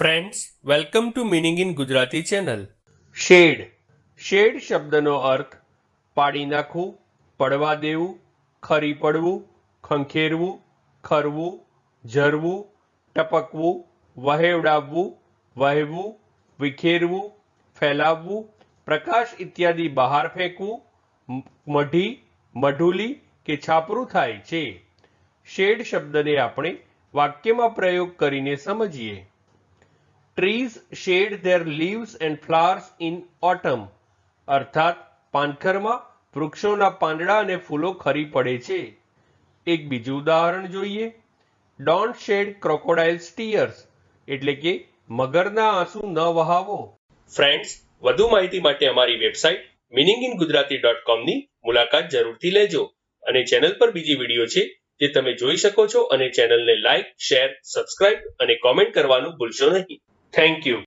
Friends welcome to meaning in Gujarati channel shed. Shed શબ્દનો અર્થ પાડી નાખવું, પડવા દેવું, ખરી પડવું, ખંખેરવું, ખરવું, ઝરવું, ટપકવું, વહેવડાવવું, વહેવું, વિખેરવું, ફેલાવવું, પ્રકાશ ઇત્યાદિ બહાર ફેંકવું, મઢી, મઢુલી કે છાપરું થાય છે. શેડ શબ્દને આપણે વાક્યમાં પ્રયોગ કરીને સમજીએ. Trees shed their leaves and flowers in autumn અર્થાત પાનખરમાં વૃક્ષોના પાંદડા અને ફૂલો ખરી પડે છે. એક બીજું ઉદાહરણ જોઈએ. ડોન્ટ શેડ ક્રોકોડાઇલ્સ ટીયર્સ એટલે કે મગરના આંસુ ન વહાવો. ફ્રેન્ડ્સ વધુ માહિતી માટે અમારી website meaning in Gujarati dot કોમની મુલાકાત જરૂરથી લેજો અને ચેનલ પર બીજી વીડિયો છે જે તમે જોઈ શકો છો અને ચેનલને લાઇક શેર સબસ્ક્રાઇબ અને કોમેન્ટ કરવાનું ભૂલશો નહીં. Thank you.